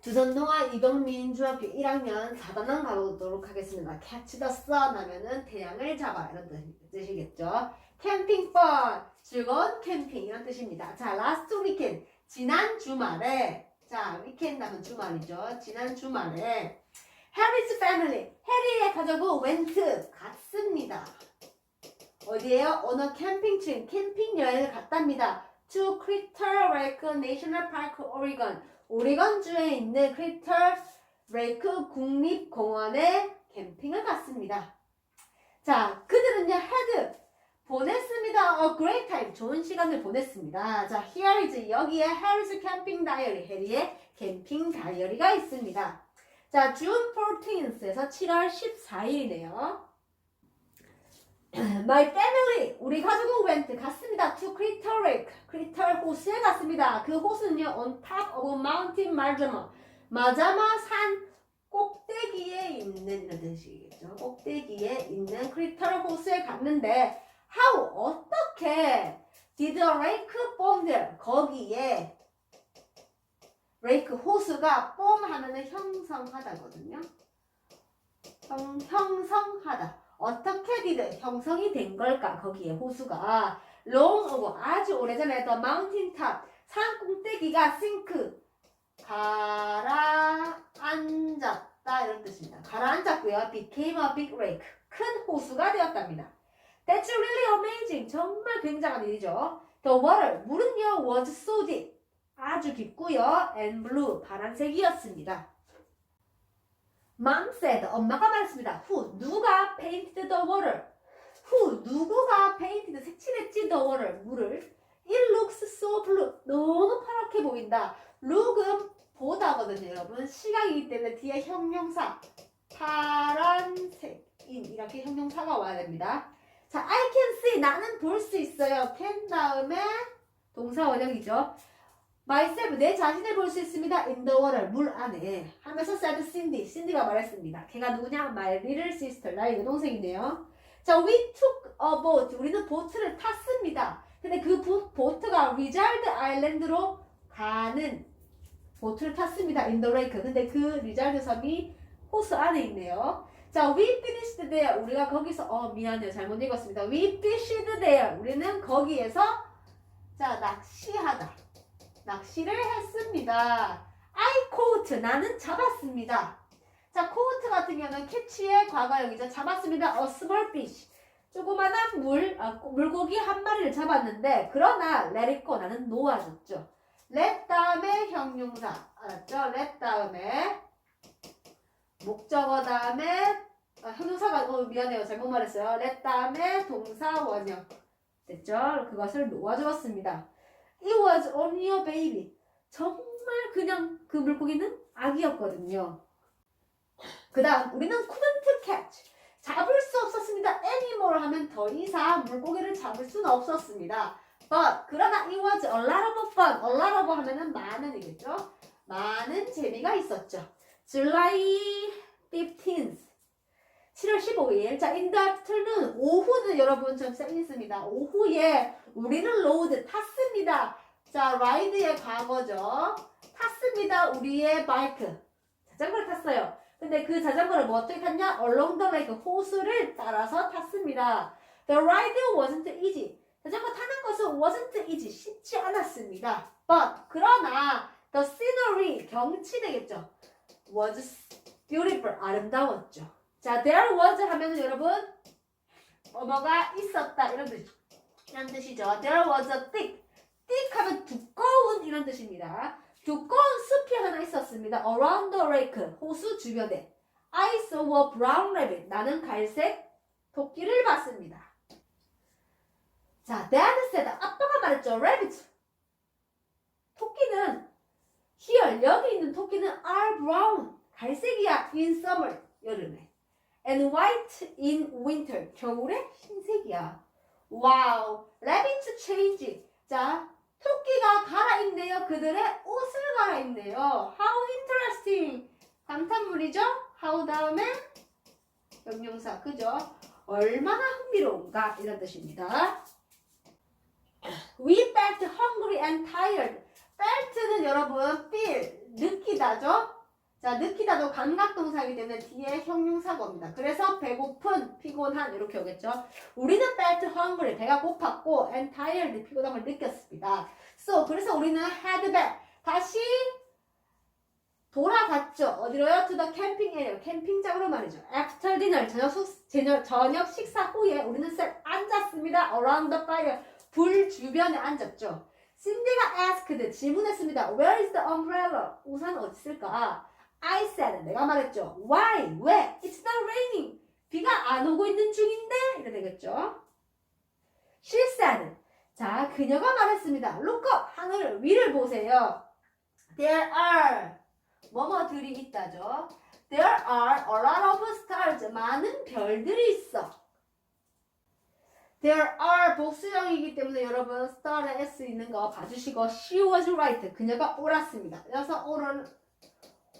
조선동아 이동민 중학교 1학년 4단원 가보도록 하겠습니다. Sun 하면은 태양을 잡아 이런 뜻- 뜻이겠죠. 캠핑 fun 즐거운 캠핑 이런 뜻입니다. 자, last weekend 지난 주말에 자, weekend 하면 주말이죠. 지난 주말에 Harry's family 해리의 가족은 went 갔습니다. 어디에요? a camping trip 캠핑 여행을 갔답니다. to Critter Lake National Park, Oregon. 오레곤주에 있는 크리터 레이크 국립공원에 캠핑을 갔습니다. 자, 그들은요, had 보냈습니다. A great time. 좋은 시간을 보냈습니다. 자, here is 여기에 Harry's camping diary. 해리의 캠핑 다이어리가 있습니다. 자, June 14th에서 7월 14일이네요. My family, 우리 가족은 went 갔습니다. To Critter Lake, Critter 호수에 갔습니다. 그 호수는요, on top of mountain 마자마, 마자마 산 꼭대기에 있는 이런 뜻이겠죠. 꼭대기에 있는 Critter 호수에 갔는데, how 어떻게 did the lake form there? 거기에 lake 호수가 form 하면은 형성하다거든요. 형, 형성하다. 어떻게 형성이 된 걸까? 거기에 호수가 long ago 아주 오래전에 mountain top 산 꼭대기가 sink 가라앉았다 이런 뜻입니다. 가라앉았고요. became a big lake 큰 호수가 되었답니다. That's really amazing. 정말 굉장한 일이죠. The water 물은요 was so deep 아주 깊고요 and blue 파란색이었습니다. Mom said, 엄마가 말했습니다. Who, 누가 painted the water? Who, 누구가 painted, 색칠했지 the water, 물을? It looks so blue. 너무 파랗게 보인다. look은 보다거든요, 여러분. 시각이기 때문에 뒤에 형용사, 파란색인 이렇게 형용사가 와야 됩니다. 자, I can see, 나는 볼 수 있어요. can 다음에 동사 원형이죠. Myself 내 자신을 볼 수 있습니다. in the water 물 안에 하면서 said Cindy 신디가 말했습니다. 걔가 누구냐? my little sister 나의 여동생인데요. 자, we took a boat 우리는 보트를 탔습니다. 근데 그 보, 보트가 리잘드 아일랜드로 가는 보트를 탔습니다. in the lake. 근데 그 리잘드 섬이 호수 안에 있네요. 자, we finished there. 우리가 거기서 어 미안해요. 잘못 읽었습니다. we fished there. 우리는 거기에서 자 낚시하다. 낚시를 했습니다. I caught 나는 잡았습니다. 자, caught 같은 경우는 캐치의 과거형이죠. 잡았습니다. A small fish. 조그만한 물, 아, 물고기 한 마리를 잡았는데 그러나 let it go 나는 놓아줬죠. let 다음에 형용사 알았죠? let 다음에 목적어 다음에 아, 형용사가 어, 미안해요. 잘못 말했어요. let 다음에 동사 원형 됐죠? 그것을 놓아주었습니다. It was only a baby. 정말 그냥 그 물고기는 아기였거든요. 그 다음 우리는 couldn't catch. 잡을 수 없었습니다. anymore 하면 더 이상 물고기를 잡을 수는 없었습니다. But 그러나 it was a lot of fun. a lot of 하면은 많은이겠죠. 많은 재미가 있었죠. July 15th. 7월 15일. 자, afternoon. 오후는 여러분 좀 써있습니다. 오후에 우리는 로드 탔습니다. 자, 라이드의 과거죠. 탔습니다. 우리의 바이크. 자전거를 탔어요. 근데 그 자전거를 뭐 어떻게 탔냐? along the lake. 호수를 따라서 탔습니다. The ride wasn't easy. 자전거 타는 것은 wasn't easy. 쉽지 않았습니다. But 그러나 the scenery 경치 되겠죠. was beautiful. 아름다웠죠. 자, there was 하면은 여러분 뭐뭐가 있었다 이런 뜻 이런 뜻이죠. There was a thick. thick 하면 두꺼운 이런 뜻입니다. 두꺼운 숲이 하나 있었습니다. Around the lake. 호수 주변에. I saw a brown rabbit. 나는 갈색 토끼를 봤습니다. 자, Dad said. 아빠가 말했죠. Rabbit. 토끼는 here 여기 있는 토끼는 are brown. 갈색이야. In summer. 여름에. And white in winter. 겨울에 흰색이야. 와우. Rabbit change. 자, 토끼가 갈아입네요. 그들의 옷을 갈아입네요. How interesting. 감탄물이죠? How 다음에 명령사. 그죠? 얼마나 흥미로운가 이런 뜻입니다. We felt hungry and tired. felt는 여러분 feel 느끼다 느끼다죠? 자, 느끼다도 감각동사이기 때문에 뒤에 형용사고입니다. 그래서 배고픈, 피곤한 이렇게 오겠죠. 우리는 felt hungry, 배가 고팠고 and tired, 피곤함을 느꼈습니다. So, 그래서 우리는 head back, 다시 돌아갔죠. 어디로요? To the camping area, 캠핑장으로 말이죠. After dinner, 저녁, 식- 저녁, 저녁 식사 후에 우리는 sat, 앉았습니다. Around the fire, 불 주변에 앉았죠. 신디가 asked, 질문했습니다. Where is the umbrella? 우산 어디 있을까? I said, 내가 말했죠. Why? 왜? It's not raining. 비가 안 오고 있는 중인데? 이래 되겠죠. She said, 자, 그녀가 말했습니다. Look up, 하늘 위를 보세요. There are, 뭐뭐들이 있다죠. There are a lot of stars, 많은 별들이 있어. There are 복수형이기 때문에 여러분 star에 s 있는 거 봐주시고 she was right, 그녀가 옳았습니다. 그래서 옳은,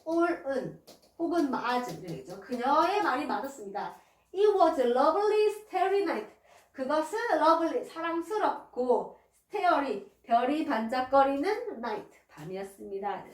옳은 혹은 맞은 이죠 그녀의 말이 맞았습니다. It was a lovely starry night. 그것은 lovely, 사랑스럽고 starry, 별이 반짝거리는 night, 밤이었습니다.